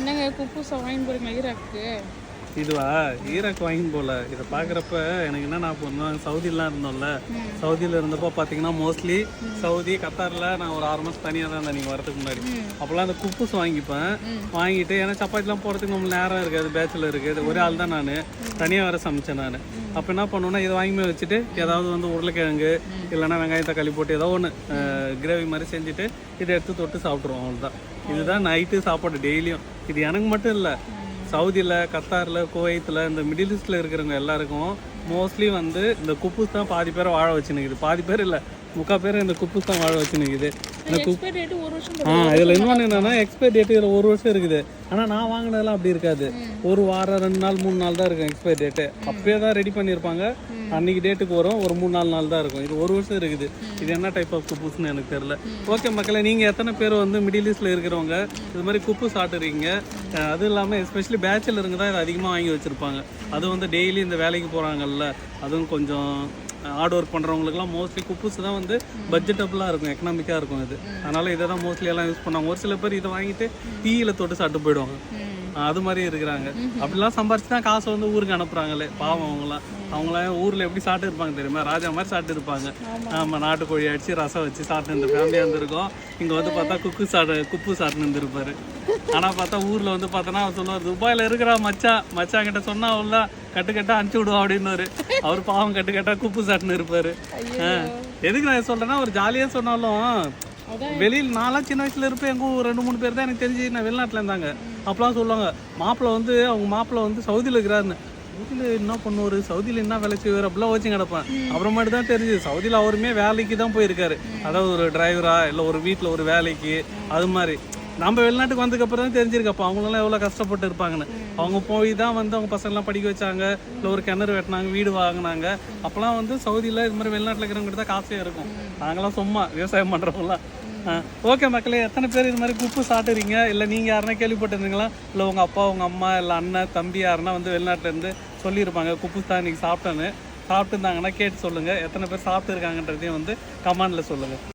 என்னங்க குப்பூசை வாங்கி போறீங்களா? ஈராக்கு? இதுவா? ஈராக் வாங்கி போல. இதை பார்க்குறப்ப எனக்கு என்ன நான் பண்ணோம் சவுதிலாம் இருந்தோம்ல சவுதியில் இருந்தப்போ பார்த்தீங்கன்னா மோஸ்ட்லி சவுதி கத்தாரில் நான் ஒரு ஆறு மாதம் தனியாக தான் இருந்தேன் நீங்கள் வரதுக்கு முன்னாடி. அப்போல்லாம் அந்த குப்பூஸ் வாங்கிப்பேன். வாங்கிட்டு ஏன்னா சப்பாத்திலாம் போகிறதுக்கு நம்மளுக்கு நேரம் இருக்காது பேச்சில் இருக்குது. ஒரே ஆள் தான் நான். தனியாக வேற சமைச்சேன் நான். அப்போ என்ன பண்ணுவேன்னா இதை வாங்கி வச்சுட்டு ஏதாவது வந்து உருளைக்கிழங்கு இல்லைன்னா வெங்காயம் தக்காளி போட்டு ஏதோ ஒன்று கிரேவி மாதிரி செஞ்சுட்டு இதை எடுத்து தொட்டு சாப்பிட்ருவோம் அவ்வளோதான் இதுதான் நைட்டு சாப்பாடு டெய்லியும். இது எனக்கு மட்டும் இல்லை. சவுதியில் கத்தாரில் குவைத்தில் இந்த மிடில் ஈஸ்டில் இருக்கிறவங்க எல்லாருக்கும் மோஸ்ட்லி வந்து இந்த குப்பூஸ் தான் பாதி பேரை வாழ வச்சுன்னு பாதி பேர் இல்லை. முக்கால் பேர் இந்த குப்பூஸ் தான் வாழ வச்சு நிற்குது இந்த குப் ஆ இதில் இன்னொன்று என்னன்னா எக்ஸ்பைரி டேட் இதில் ஒரு வருஷம் இருக்குது. ஆனால் நான் வாங்கினதெல்லாம் அப்படி இருக்காது. ஒரு வாரம் ரெண்டு நாள் மூணு நாள் தான் இருக்கும் எக்ஸ்பைரி டேட்டு அப்பயே தான் ரெடி பண்ணியிருப்பாங்க. அன்னைக்கு டேட்டுக்கு வரும். ஒரு மூணு நாலு நாள் தான் இருக்கும். இது ஒரு வருஷம் இருக்குது. இது என்ன டைப் ஆஃப் குப்பூஸ்னு எனக்கு தெரியல. ஓகே மக்களே நீங்கள் எத்தனை பேர் வந்து மிடில் ஈஸ்டில் இருக்கிறவங்க இது மாதிரி குப்பு சாப்பிட்றீங்க அதுவும் இல்லாமல் எஸ்பெஷலி பேச்சுலருங்க தான் இதை அதிகமாக வாங்கி வச்சுருப்பாங்க. அது வந்து டெய்லி இந்த வேலைக்கு போகிறாங்கல்ல அதுவும் கொஞ்சம் ஹார்ட் ஒர்க் பண்ணுறவங்களுக்குலாம் மோஸ்ட்லி குப்பூஸ் தான் வந்து பட்ஜெட்டபுளாக இருக்கும் எக்கனாமிக்காக இருக்கும் இது. அதனால் இதை தான் மோஸ்ட்லி எல்லாம் யூஸ் பண்ணுவாங்க. ஒரு சில பேர் இதை வாங்கிட்டு டீயில் தொட்டு சாப்பிட்டு போயிடுவாங்க. அது மாதிரி இருக்கிறாங்க. அப்படிலாம் சம்பாரிச்சு தான் காசை வந்து ஊருக்கு அனுப்புறாங்களே. பாவம் அவங்களாம் அவங்களாம் ஊரில் எப்படி சாப்பிட்டு இருப்பாங்க தெரியுமா? ராஜா மாதிரி சாப்பிட்டு இருப்பாங்க. ஆமாம் நாட்டுக்கோழி அடிச்சு ரசம் வச்சு சாப்பிட்டு இந்த ஃபேமிலியாக இருந்திருக்கோம். இங்கே வந்து பார்த்தா குக்கு சாடு குப்பு சாப்பிட்டு இருந்திருப்பாரு. ஆனால் பார்த்தா ஊரில் வந்து பார்த்தோன்னா அவர் சொல்லுவார் துபாயில் இருக்கிறா மச்சா மச்சான் கிட்ட சொன்னா அவ்வளோ கட்டு கட்டா அனுப்பிச்சி விடுவா அப்படின்னு அவர் பாவம் கட்டு கட்டா குப்பு சாட்டுன்னு இருப்பாரு. எதுக்கு நான் சொல்கிறேன்னா ஒரு ஜாலியாக சொன்னாலும் வெளியில் நான்லாம் சின்ன வயசுல இருப்பேன் எங்க ஊர் ரெண்டு மூணு பேர் தான் எனக்கு தெரிஞ்சு நான் வெளிநாட்டில் இருந்தாங்க. அப்போலாம் சொல்லுவாங்க மாப்பிள்ளை வந்து அவங்க மாப்பிள்ளை வந்து சவுதியில் இருக்கிறாருன்னு. சவுதியில் என்ன பண்ணுவார்? சவுதியில் என்ன வேலை செய்வார்? அப்படிலாம் வச்சு கிடப்பேன். அப்புறமேட்டு தான் தெரிஞ்சு சவுதியில் அவருமே வேலைக்கு தான் போயிருக்காரு. அதாவது ஒரு டிரைவரா இல்லை ஒரு வீட்டில் ஒரு வேலைக்கு அது மாதிரி. நம்ம வெளிநாட்டுக்கு வந்ததுக்கப்புறம் தான் தெரிஞ்சிருக்கப்போ அவங்களெல்லாம் எவ்வளோ கஷ்டப்பட்டு இருப்பாங்கன்னு. அவங்க போய் தான் வந்து அவங்க பசங்கள்லாம் படிக்க வச்சாங்க. இல்லை ஒரு கிணறு வெட்டினாங்க வீடு வாங்கினாங்க. அப்போலாம் வந்து சவுதியில் இது மாதிரி வெளிநாட்டில் இருக்கிறவங்க தான் காசே இருக்கும். நாங்களாம் சும்மா விவசாயம் பண்ணுறவங்களாம் ஓகே மக்களே எத்தனை பேர் இது மாதிரி குப்பு சாப்பிட்றீங்க இல்லை நீங்கள் யாருன்னா கேள்விப்பட்டிருந்தீங்களா? இல்லை உங்கள் அப்பா உங்கள் அம்மா இல்லை அண்ணன் தம்பி யாருன்னா வந்து வெளிநாட்டுல இருந்து சொல்லியிருப்பாங்க குப்பு தான் இன்னைக்கு சாப்பிட்டேன்னு. சாப்பிட்டு இருந்தாங்கன்னா கேட்டு சொல்லுங்கள் எத்தனை பேர் சாப்பிட்டு இருக்காங்கன்றதையும் வந்து கமெண்டில் சொல்லுங்கள்